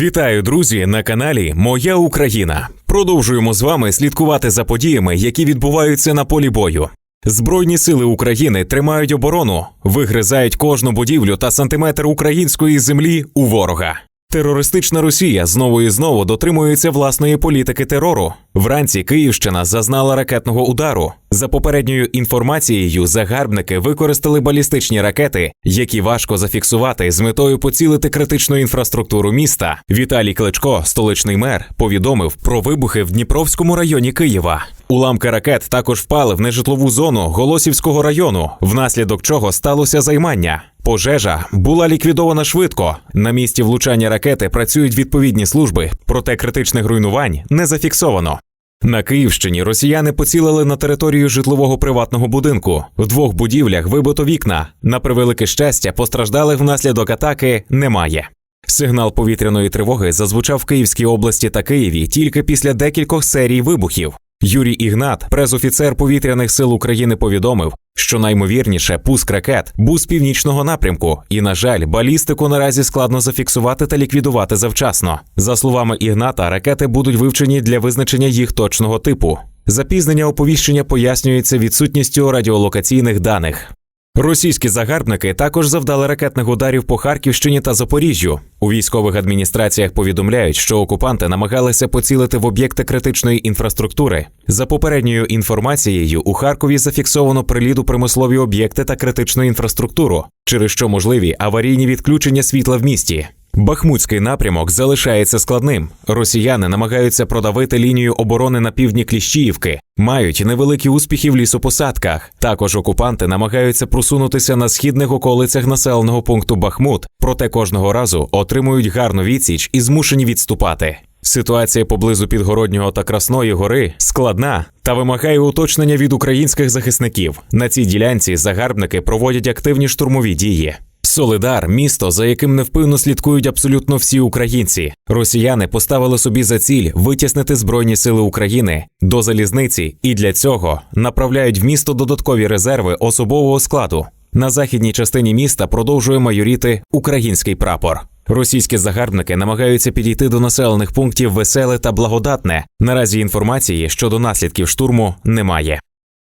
Вітаю, друзі, на каналі Моя Україна. Продовжуємо з вами слідкувати за подіями, які відбуваються на полі бою. Збройні сили України тримають оборону, вигризають кожну будівлю та сантиметр української землі у ворога. Терористична Росія знову і знову дотримується власної політики терору. Вранці Київщина зазнала ракетного удару. За попередньою інформацією, загарбники використали балістичні ракети, які важко зафіксувати з метою поцілити критичну інфраструктуру міста. Віталій Кличко, столичний мер, повідомив про вибухи в Дніпровському районі Києва. Уламки ракет також впали в нежитлову зону Голосівського району, внаслідок чого сталося займання. Пожежа була ліквідована швидко. На місці влучання ракети працюють відповідні служби, проте критичних руйнувань не зафіксовано. На Київщині росіяни поцілили на територію житлового приватного будинку. В двох будівлях вибито вікна. На превелике щастя, постраждалих внаслідок атаки немає. Сигнал повітряної тривоги зазвучав в Київській області та Києві тільки після декількох серій вибухів. Юрій Ігнат, пресофіцер повітряних сил України, повідомив, що наймовірніше пуск ракет був з північного напрямку, і, на жаль, балістику наразі складно зафіксувати та ліквідувати завчасно. За словами Ігната, ракети будуть вивчені для визначення їх точного типу. Запізнення оповіщення пояснюється відсутністю радіолокаційних даних. Російські загарбники також завдали ракетних ударів по Харківщині та Запоріжжю. У військових адміністраціях повідомляють, що окупанти намагалися поцілити в об'єкти критичної інфраструктури. За попередньою інформацією, у Харкові зафіксовано приліт у промислові об'єкти та критичну інфраструктуру, через що можливі аварійні відключення світла в місті. Бахмутський напрямок залишається складним. Росіяни намагаються продавити лінію оборони на півдні Кліщіївки, мають невеликі успіхи в лісопосадках. Також окупанти намагаються просунутися на східних околицях населеного пункту Бахмут, проте кожного разу отримують гарну відсіч і змушені відступати. Ситуація поблизу Підгороднього та Красної гори складна та вимагає уточнення від українських захисників. На цій ділянці загарбники проводять активні штурмові дії. Солидар місто, за яким невпинно слідкують абсолютно всі українці. Росіяни поставили собі за ціль витіснити збройні сили України до залізниці, і для цього направляють в місто додаткові резерви особового складу. На західній частині міста продовжує майоріти український прапор. Російські загарбники намагаються підійти до населених пунктів веселе та благодатне. Наразі інформації щодо наслідків штурму немає.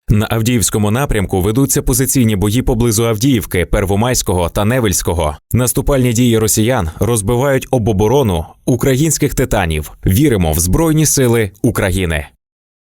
На Авдіївському напрямку ведуться позиційні бої поблизу Авдіївки, Первомайського та Невельського. Наступальні дії росіян розбивають обоборону українських титанів. Віримо в Збройні Сили України.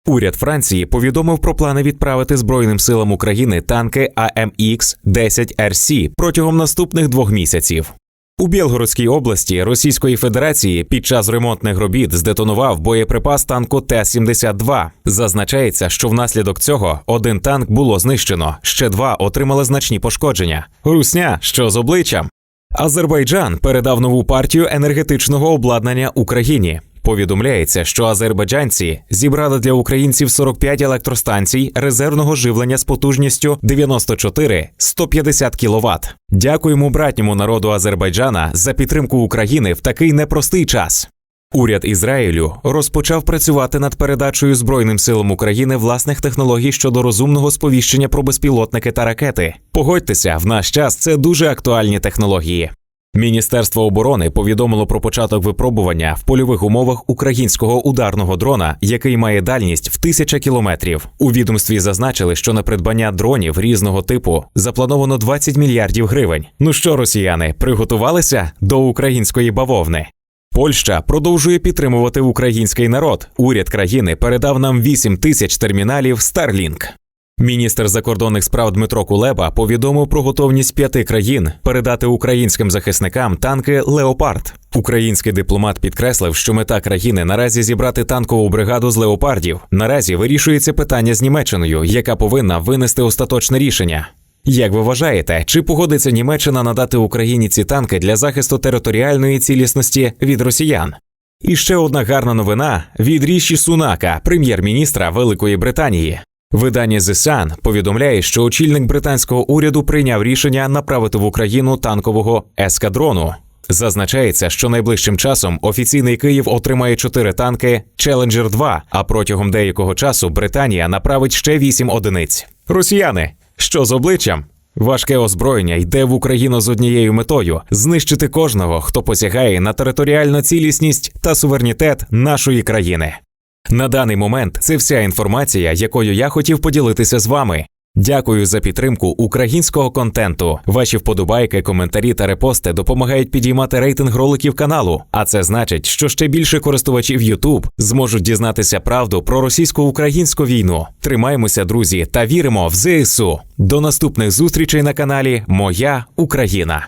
Уряд Франції повідомив про плани відправити Збройним силам України танки АМХ 10 РС протягом наступних двох місяців. У Білгородській області Російської Федерації під час ремонтних робіт здетонував боєприпас танку Т-72. Зазначається, що внаслідок цього один танк було знищено, ще два отримали значні пошкодження. Русня, що з обличчям. Азербайджан передав нову партію енергетичного обладнання Україні. Повідомляється, що азербайджанці зібрали для українців 45 електростанцій резервного живлення з потужністю 94-150 кВт. Дякуємо братньому народу Азербайджана за підтримку України в такий непростий час. Уряд Ізраїлю розпочав працювати над передачею Збройним силам України власних технологій щодо розумного сповіщення про безпілотники та ракети. Погодьтеся, в наш час це дуже актуальні технології. Міністерство оборони повідомило про початок випробування в польових умовах українського ударного дрона, який має дальність в тисяча кілометрів. У відомстві зазначили, що на придбання дронів різного типу заплановано 20 мільярдів гривень. Ну що, росіяни, приготувалися до української бавовни? Польща продовжує підтримувати український народ. Уряд країни передав нам 8 тисяч терміналів Starlink. Міністр закордонних справ Дмитро Кулеба повідомив про готовність п'яти країн передати українським захисникам танки Леопард. Український дипломат підкреслив, що мета країни наразі зібрати танкову бригаду з леопардів. Наразі вирішується питання з Німеччиною, яка повинна винести остаточне рішення. Як ви вважаєте, чи погодиться Німеччина надати Україні ці танки для захисту територіальної цілісності від росіян? І ще одна гарна новина від Ріші Сунака, прем'єр-міністра Великої Британії. Видання The Sun повідомляє, що очільник британського уряду прийняв рішення направити в Україну танкового ескадрону. Зазначається, що найближчим часом офіційний Київ отримає чотири танки Challenger 2 а протягом деякого часу Британія направить ще вісім одиниць. Росіяни, що з обличчям? Важке озброєння йде в Україну з однією метою знищити кожного, хто посягає на територіальну цілісність та суверенітет нашої країни. На даний момент це вся інформація, якою я хотів поділитися з вами. Дякую за підтримку українського контенту. Ваші вподобайки, коментарі та репости допомагають підіймати рейтинг роликів каналу. А це значить, що ще більше користувачів YouTube зможуть дізнатися правду про російсько-українську війну. Тримаємося, друзі, та віримо в ЗСУ. До наступних зустрічей на каналі Моя Україна.